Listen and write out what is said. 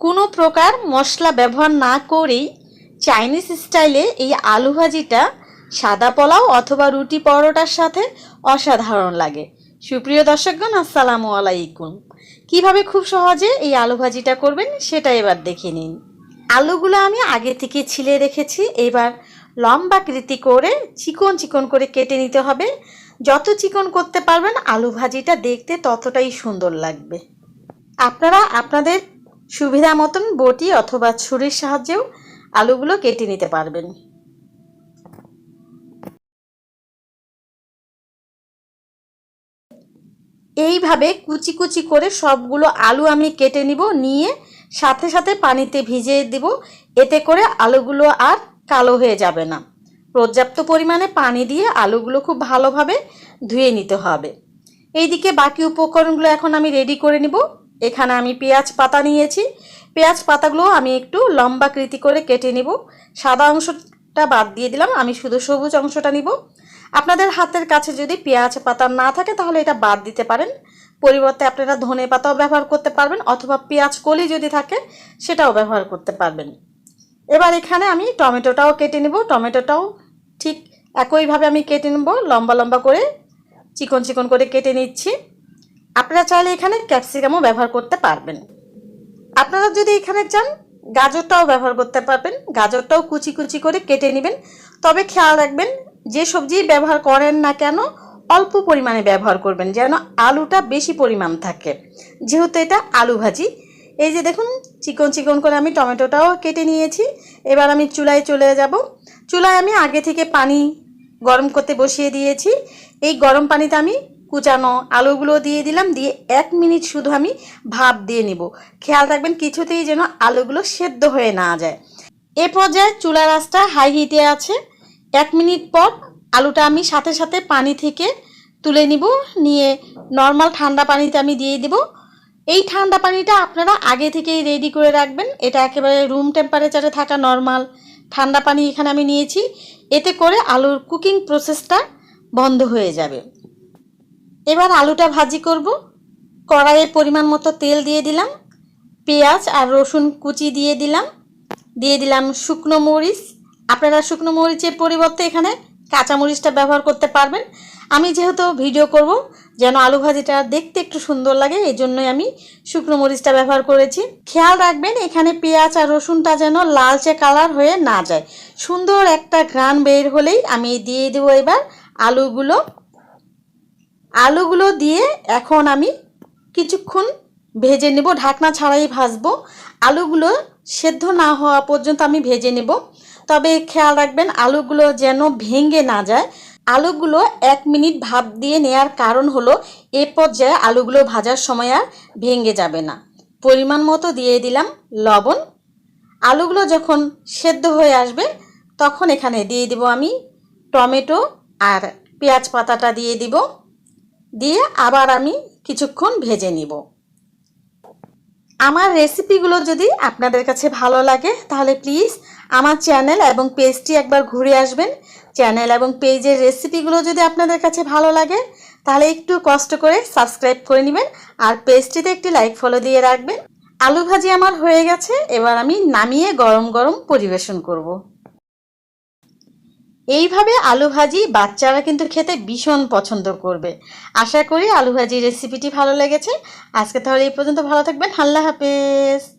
কোনো প্রকার মশলা ব্যবহার না করেই চাইনিজ স্টাইলে এই আলু ভাজিটা সাদা পোলাও অথবা রুটি পরোটার সাথে অসাধারণ লাগে। সুপ্রিয় দর্শকগণ, আসসালামু আলাইকুম। কীভাবে খুব সহজে এই আলু ভাজিটা করবেন সেটা এবার দেখে নিন। আলুগুলো আমি আগে থেকে ছিলে রেখেছি, এবার লম্বা কৃতি করে চিকন চিকন করে কেটে নিতে হবে। যত চিকন করতে পারবেন, আলু ভাজিটা দেখতে ততটাই সুন্দর লাগবে। আপনারা আপনাদের সুবিধা মতন বটি অথবা ছুরির সাহায্যেও আলুগুলো কেটে নিতে পারবেন। এইভাবে কুচি কুচি করে সবগুলো আলু আমি কেটে নিব, নিয়ে সাথে সাথে পানিতে ভিজিয়ে দিব। এতে করে আলুগুলো আর কালো হয়ে যাবে না। পর্যাপ্ত পরিমাণে পানি দিয়ে আলুগুলো খুব ভালোভাবে ধুয়ে নিতে হবে। এইদিকে বাকি উপকরণগুলো এখন আমি রেডি করে নিব। এখানে আমি পেঁয়াজ পাতা নিয়েছি। পেঁয়াজ পাতাগুলো আমি একটু লম্বা কৃতি করে কেটে নিব। সাদা অংশটা বাদ দিয়ে দিলাম, আমি শুধু সবুজ অংশটা নিব। আপনাদের হাতের কাছে যদি পেঁয়াজ পাতা না থাকে, তাহলে এটা বাদ দিতে পারেন। পরিবর্তে আপনারা ধনে পাতাও ব্যবহার করতে পারবেন, অথবা পেঁয়াজ কলি যদি থাকে, সেটাও ব্যবহার করতে পারবেন। এবার এখানে আমি টমেটোটাও কেটে নেব। টমেটোটাও ঠিক একইভাবে আমি কেটে নেব। লম্বা লম্বা করে চিকন চিকন করে কেটে নিচ্ছি। আপনারা চাইলে এখানে ক্যাপসিকামও ব্যবহার করতে পারবেন। আপনারা যদি এখানে চান, গাজরটাও ব্যবহার করতে পারবেন। গাজরটাও কুচি কুচি করে কেটে নেবেন। তবে খেয়াল রাখবেন, যে সবজি ব্যবহার করেন না কেন, অল্প পরিমাণে ব্যবহার করবেন, যেন আলুটা বেশি পরিমাণ থাকে। যেহেতু এটা আলু ভাজি, এই যে দেখুন, চিকন চিকন করে আমি টমেটোটাও কেটে নিয়েছি। এবার আমি চুলায় চলে যাব। চুলায় আমি আগে থেকে পানি গরম করতে বসিয়ে দিয়েছি। এই গরম পানিতে আমি কুচানো আলুগুলো দিয়ে দিলাম, দিয়ে এক মিনিট শুধু আমি ভাপ দিয়ে নিব। খেয়াল রাখবেন কিছুতেই যেন আলুগুলো সেদ্ধ হয়ে না যায়। এ পর্যায়ে চুলা আঁচটা হাই হিটে আছে। এক মিনিট পর আলুটা আমি সাথে সাথে পানি থেকে তুলে নিব। নিয়ে নর্মাল ঠান্ডা পানিতে আমি দিয়ে দিব। এই ঠান্ডা পানিটা আপনারা আগে থেকেই রেডি করে রাখবেন। এটা একেবারে রুম টেম্পারেচারে থাকা নর্মাল ঠান্ডা পানি এখানে আমি নিয়েছি। এতে করে আলুর কুকিং প্রসেসটা বন্ধ হয়ে যাবে। এবার আলুটা ভাজি করব। কড়াইয়ে পরিমাণ মতো তেল দিয়ে দিলাম। পেঁয়াজ আর রসুন কুচি দিয়ে দিলাম। দিয়ে দিলাম শুকনো মরিচ। আপনারা শুকনো মরিচের পরিবর্তে এখানে কাঁচা মরিচটা ব্যবহার করতে পারবেন। আমি যেহেতু ভিডিও করব, যেন আলু ভাজিটা দেখতে একটু সুন্দর লাগে, এই জন্যই আমি শুকনো মরিচটা ব্যবহার করেছি। খেয়াল রাখবেন, এখানে পেঁয়াজ আর রসুনটা যেন লালচে কালার হয়ে না যায়। সুন্দর একটা ঘ্রাণ বের হলেই আমি দিয়ে দেবো এবার আলুগুলো। আলুগুলো দিয়ে এখন আমি কিছুক্ষণ ভেজে নেব, ঢাকনা ছাড়াই ভাজবো। আলুগুলো সেদ্ধ না হওয়া পর্যন্ত আমি ভেজে নেব। তবে খেয়াল রাখবেন, আলুগুলো যেন ভেঙে না যায়। আলুগুলো এক মিনিট ভাপ দিয়ে নেয়ার কারণ হলো, এ পর্যায়ে আলুগুলো ভাজার সময় আর ভেঙে যাবে না। পরিমাণ মতো দিয়ে দিলাম লবণ। আলুগুলো যখন সেদ্ধ হয়ে আসবে, তখন এখানে দিয়ে দিব আমি টমেটো আর পেঁয়াজ পাতাটা দিয়ে দিব। দিয়ে আবার আমি কিছুক্ষণ ভেজে নিব। আমার রেসিপিগুলো যদি আপনাদের কাছে ভালো লাগে, তাহলে প্লিজ আমার চ্যানেল এবং পেজটি একবার ঘুরে আসবেন। চ্যানেল এবং পেজের রেসিপিগুলো যদি আপনাদের কাছে ভালো লাগে, তাহলে একটু কষ্ট করে সাবস্ক্রাইব করে নেবেন আর পেজটিতে একটি লাইক ফলো দিয়ে রাখবেন। আলু ভাজি আমার হয়ে গেছে, এবার আমি নামিয়ে গরম গরম পরিবেশন করব। এইভাবে আলু ভাজি বাচ্চারা কিন্তু খেতে ভীষণ পছন্দ করবে। আশা করি আলু ভাজি রেসিপিটি ভালো লেগেছে। আজকে তাহলে এই পর্যন্ত ভালো থাকবেন। আল্লাহ হাফেজ।